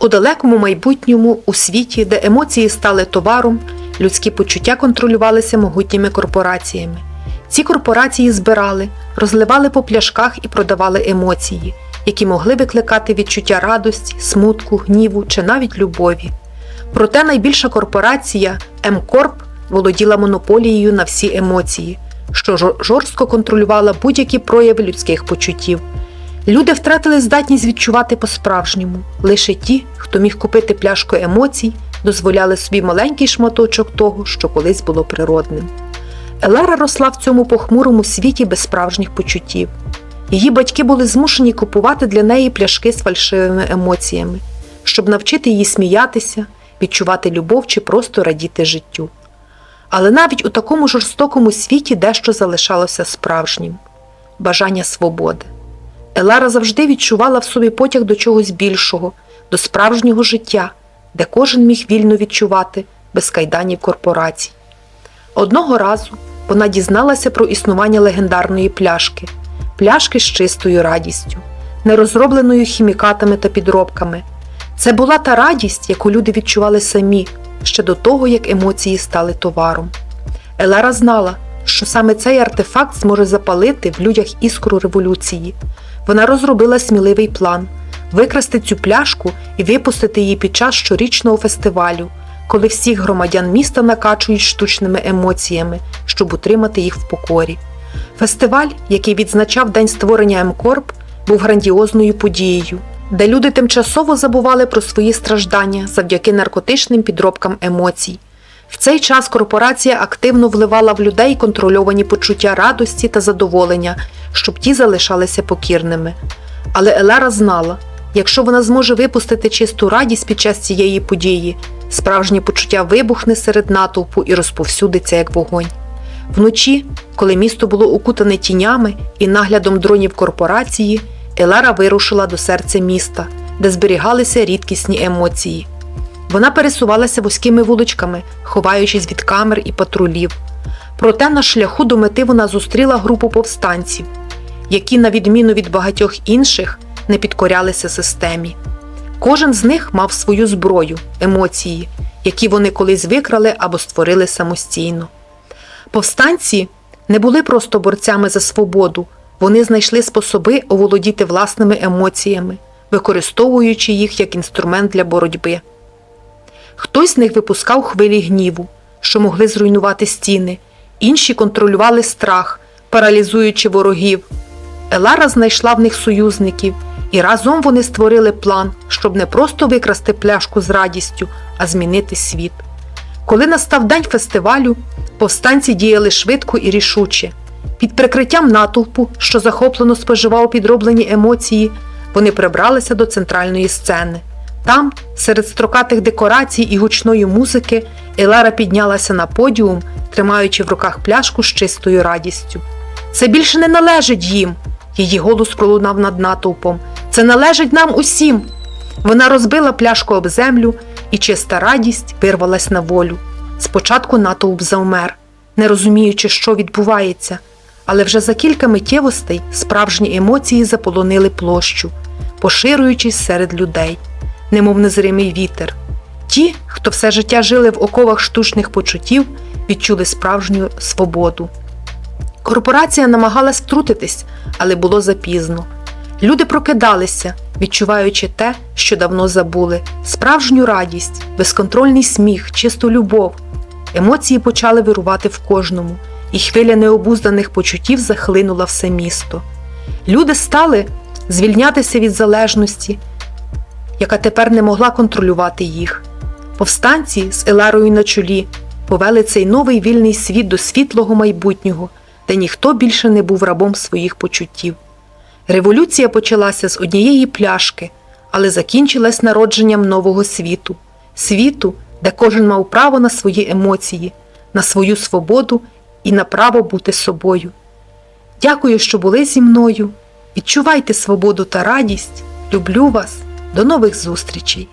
У далекому майбутньому у світі, де емоції стали товаром, людські почуття контролювалися могутніми корпораціями. Ці корпорації збирали, розливали по пляшках і продавали емоції, які могли викликати відчуття радості, смутку, гніву чи навіть любові. Проте найбільша корпорація МКорп володіла монополією на всі емоції, що жорстко контролювала будь-які прояви людських почуттів. Люди втратили здатність відчувати по-справжньому. Лише ті, хто міг купити пляшку емоцій, дозволяли собі маленький шматочок того, що колись було природним. Елера росла в цьому похмурому світі без справжніх почуттів. Її батьки були змушені купувати для неї пляшки з фальшивими емоціями, щоб навчити її сміятися, відчувати любов чи просто радіти життю. Але навіть у такому жорстокому світі дещо залишалося справжнім бажання свободи. Елара завжди відчувала в собі потяг до чогось більшого, до справжнього життя, де кожен міг вільно відчувати без кайданів корпорацій. Одного разу вона дізналася про існування легендарної пляшки, пляшки з чистою радістю, не розробленою хімікатами та підробками. Це була та радість, яку люди відчували самі ще до того, як емоції стали товаром. Елера знала, що саме цей артефакт зможе запалити в людях іскру революції. Вона розробила сміливий план викрасти цю пляшку і випустити її під час щорічного фестивалю, коли всіх громадян міста накачують штучними емоціями, щоб утримати їх в покорі. Фестиваль, який відзначав день створення МКорп, був грандіозною подією, де люди тимчасово забували про свої страждання завдяки наркотичним підробкам емоцій. В цей час корпорація активно вливала в людей контрольовані почуття радості та задоволення, щоб ті залишалися покірними. Але Елера знала, якщо вона зможе випустити чисту радість під час цієї події, справжнє почуття вибухне серед натовпу і розповсюдиться як вогонь. Вночі, коли місто було укутане тінями і наглядом дронів корпорації, Елера вирушила до серця міста, де зберігалися рідкісні емоції. Вона пересувалася вузькими вуличками, ховаючись від камер і патрулів. Проте на шляху до мети вона зустріла групу повстанців, які, на відміну від багатьох інших, не підкорялися системі. Кожен з них мав свою зброю, емоції, які вони колись викрали або створили самостійно. Повстанці не були просто борцями за свободу, вони знайшли способи оволодіти власними емоціями, використовуючи їх як інструмент для боротьби. Хтось з них випускав хвилі гніву, що могли зруйнувати стіни, інші контролювали страх, паралізуючи ворогів. Елара знайшла в них союзників, і разом вони створили план, щоб не просто викрасти пляшку з радістю, а змінити світ. Коли настав день фестивалю, повстанці діяли швидко і рішуче. Під прикриттям натовпу, що захоплено споживав підроблені емоції, вони прибралися до центральної сцени. Там, серед строкатих декорацій і гучної музики, Елара піднялася на подіум, тримаючи в руках пляшку з чистою радістю. Це більше не належить їм. Її голос пролунав над натовпом. Це належить нам усім. Вона розбила пляшку об землю, і чиста радість вирвалась на волю. Спочатку натовп завмер, не розуміючи, що відбувається, але вже за кілька миттєвостей справжні емоції заполонили площу, поширюючись серед людей, немов незримий вітер. Ті, хто все життя жили в оковах штучних почуттів, відчули справжню свободу. Корпорація намагалась втрутитись, але було запізно. Люди прокидалися, відчуваючи те, що давно забули: справжню радість, безконтрольний сміх, чисту любов. Емоції почали вирувати в кожному, і хвиля необузданих почуттів захлинула все місто. Люди стали звільнятися від залежності, яка тепер не могла контролювати їх. Повстанці з Еларою на чолі повели цей новий вільний світ до світлого майбутнього, де ніхто більше не був рабом своїх почуттів. Революція почалася з однієї пляшки, але закінчилась народженням нового світу, світу, де кожен мав право на свої емоції, на свою свободу і на право бути собою. Дякую, що були зі мною. Відчувайте свободу та радість. Люблю вас. До нових зустрічей!